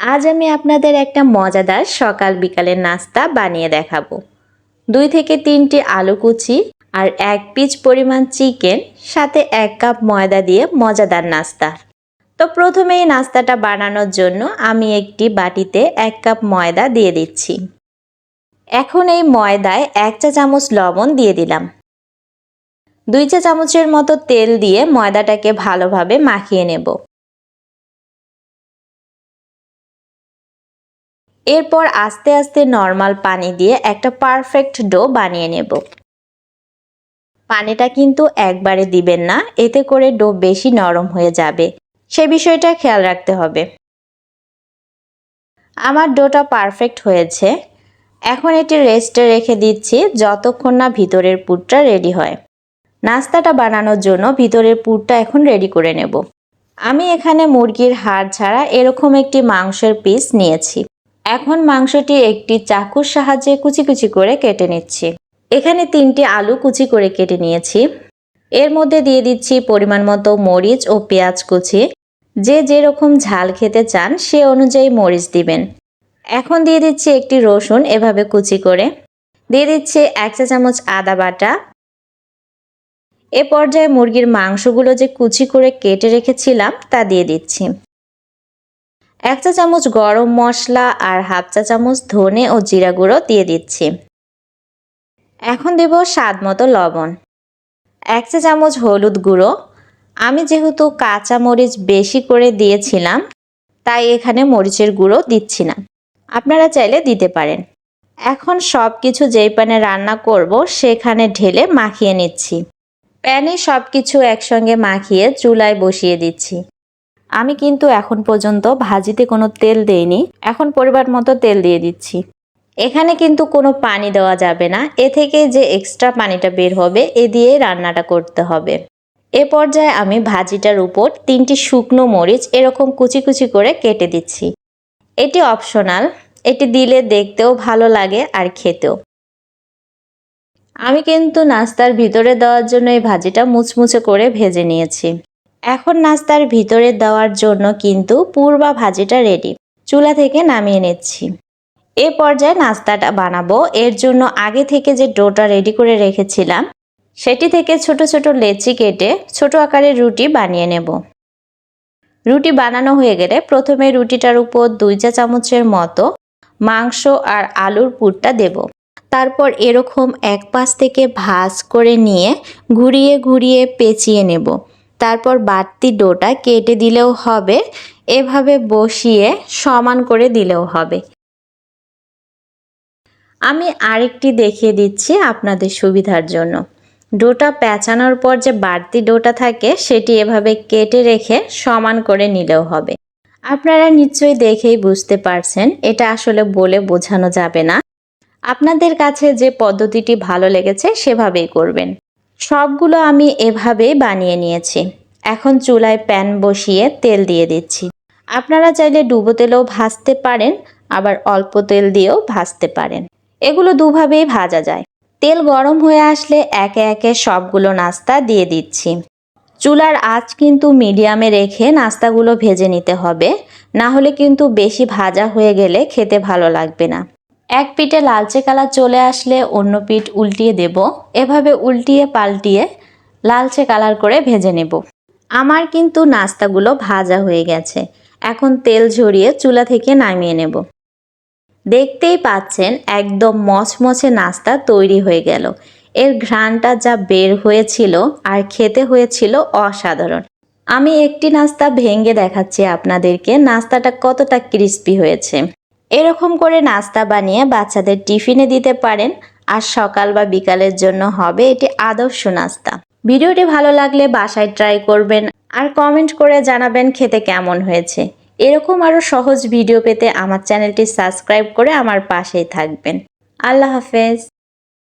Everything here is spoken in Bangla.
আজ আমি আপনাদের একটা মজাদার সকাল বিকালের নাস্তা বানিয়ে দেখাবো। দুই থেকে তিনটি আলু কুচি আর এক পিচ পরিমাণ চিকেন, সাথে এক কাপ ময়দা দিয়ে মজাদার নাস্তা। তো প্রথমে এই নাস্তাটা বানানোর জন্য আমি একটি বাটিতে এক কাপ ময়দা দিয়ে দিচ্ছি। এখন এই ময়দায় এক চা চামচ লবণ দিয়ে দিলাম। দুই চা চামচের মতো তেল দিয়ে ময়দাটাকে ভালোভাবে মাখিয়ে নেব। এরপর আস্তে আস্তে নর্মাল পানি দিয়ে একটা পারফেক্ট ডো বানিয়ে নেব। পানিটা কিন্তু একবারে দিবেন না, এতে করে ডো বেশি নরম হয়ে যাবে। সে বিষয়টা খেয়াল রাখতে হবে। আমার ডোটা পারফেক্ট হয়েছে। এখন এটি রেস্টে রেখে দিচ্ছি যতক্ষণ না ভিতরের পুরটা রেডি হয়। নাস্তাটা বানানোর জন্য ভিতরের পুরটা এখন রেডি করে নেব। আমি এখানে মুরগির হাড় ছাড়া এরকম একটি মাংসের পিস নিয়েছি। এখন মাংসটি একটি চাকুর সাহায্যে কুচি কুচি করে কেটে নিচ্ছি। এখানে তিনটি আলু কুচি করে কেটে নিয়েছি। এর মধ্যে দিয়ে দিচ্ছি পরিমাণ মতো মরিচ ও পেঁয়াজ কুচি। যে যেরকম ঝাল খেতে চান সে অনুযায়ী মরিচ দিবেন। এখন দিয়ে দিচ্ছি একটি রসুন এভাবে কুচি করে। দিয়ে দিচ্ছি এক চা চামচ আদা বাটা। এ পর্যায়ে মুরগির মাংসগুলো যে কুচি করে কেটে রেখেছিলাম তা দিয়ে দিচ্ছি। এক চা চামচ গরম মশলা আর হাফ চা চামচ ধনে ও জিরা গুঁড়ো দিয়ে দিচ্ছি। এখন দেব স্বাদ মতো লবণ। এক চা চামচ হলুদ গুঁড়ো। আমি যেহেতু কাঁচা মরিচ বেশি করে দিয়েছিলাম, তাই এখানে মরিচের গুঁড়ো দিচ্ছি না। আপনারা চাইলে দিতে পারেন। এখন সব কিছু যেই প্যানে রান্না করব, সেখানে ঢেলে মাখিয়ে নিচ্ছি। প্যানে সব কিছু একসঙ্গে মাখিয়ে চুলায় বসিয়ে দিচ্ছি। আমি কিন্তু এখন পর্যন্ত ভাজিতে কোনো তেল দেইনি। এখন পরিবার মতো তেল দিয়ে দিচ্ছি। এখানে কিন্তু কোনো পানি দেওয়া যাবে না। এ থেকে যে এক্সট্রা পানিটা বের হবে, এ দিয়ে রান্নাটা করতে হবে। এ পর্যায়ে আমি ভাজিটার উপর তিনটি শুকনো মরিচ এরকম কুচি কুচি করে কেটে দিচ্ছি। এটি অপশনাল এটি দিলে দেখতেও ভালো লাগে আর খেতেও। আমি কিন্তু নাস্তার ভিতরে দেওয়ার জন্য এই ভাজিটা মুচমুচে করে ভেজে নিয়েছি। এখন নাস্তার ভিতরে দেওয়ার জন্য কিন্তু পূর্বা ভাজিটা রেডি চুলা থেকে নামিয়ে নিচ্ছি। এ পর্যায়ে নাস্তাটা বানাবো। এর জন্য আগে থেকে যে ডোটা রেডি করে রেখেছিলাম, সেটি থেকে ছোট ছোট লেচি কেটে ছোট আকারের রুটি বানিয়ে নেব। রুটি বানানো হয়ে গেলে প্রথমে রুটিটার উপর দুই চা চামচের মতো মাংস আর আলুর পুরটা দেব। তারপর এরকম এক পাশ থেকে ভাজ করে নিয়ে ঘুরিয়ে ঘুরিয়ে পেঁচিয়ে নেব। তারপর বাড়তি ডোটা কেটে দিলেও হবে। এভাবে বসিয়ে সমান করে দিলেও হবে। আমি আরেকটি দেখিয়ে দিচ্ছি আপনাদের সুবিধার জন্য। ডোটা পেঁচানোর পর যে বাড়তি ডোটা থাকে, সেটি এভাবে কেটে রেখে সমান করে নিলেও হবে। আপনারা নিশ্চয়ই দেখেই বুঝতে পারছেন, এটা আসলে বলে বোঝানো যাবে না। আপনাদের কাছে যে পদ্ধতিটি ভালো লেগেছে, সেভাবেই করবেন। সবগুলো আমি এভাবেই বানিয়ে নিয়েছি। এখন চুলায় প্যান বসিয়ে তেল দিয়ে দিচ্ছি। আপনারা চাইলে ডুবো তেলেও ভাজতে পারেন, আবার অল্প তেল দিয়েও ভাজতে পারেন। এগুলো দুভাবেই ভাজা যায়। তেল গরম হয়ে আসলে একে একে সবগুলো নাস্তা দিয়ে দিচ্ছি। চুলার আঁচ কিন্তু মিডিয়ামে রেখে নাস্তাগুলো ভেজে নিতে হবে। না হলে কিন্তু বেশি ভাজা হয়ে গেলে খেতে ভালো লাগবে না। এক পিঠে লালচে কালার চলে আসলে অন্য পিঠ উল্টিয়ে দেব। এভাবে উল্টিয়ে পাল্টিয়ে লালচে কালার করে ভেজে নেব। আমার কিন্তু নাস্তাগুলো ভাজা হয়ে গেছে। এখন তেল ঝরিয়ে চুলা থেকে নামিয়ে নেব। দেখতেই পাচ্ছেন একদম মচমচে নাস্তা তৈরি হয়ে গেল। এর ঘ্রাণটা যা বের হয়েছিল আর খেতে হয়েছিল অসাধারণ। আমি একটি নাস্তা ভেঙে দেখাচ্ছি আপনাদেরকে। নাস্তাটা কতটা ক্রিস্পি হয়েছে। এরকম করে নাস্তা বানিয়ে বাচ্চাদের টিফিনে দিতে পারেন। আর সকাল বা বিকালের জন্য হবে এটি আদর্শ নাস্তা। ভিডিওটি ভালো লাগলে বাসায় ট্রাই করবেন আর কমেন্ট করে জানাবেন খেতে কেমন হয়েছে। এরকম আরও সহজ ভিডিও পেতে আমার চ্যানেলটি সাবস্ক্রাইব করে আমার পাশেই থাকবেন। আল্লাহ হাফেজ।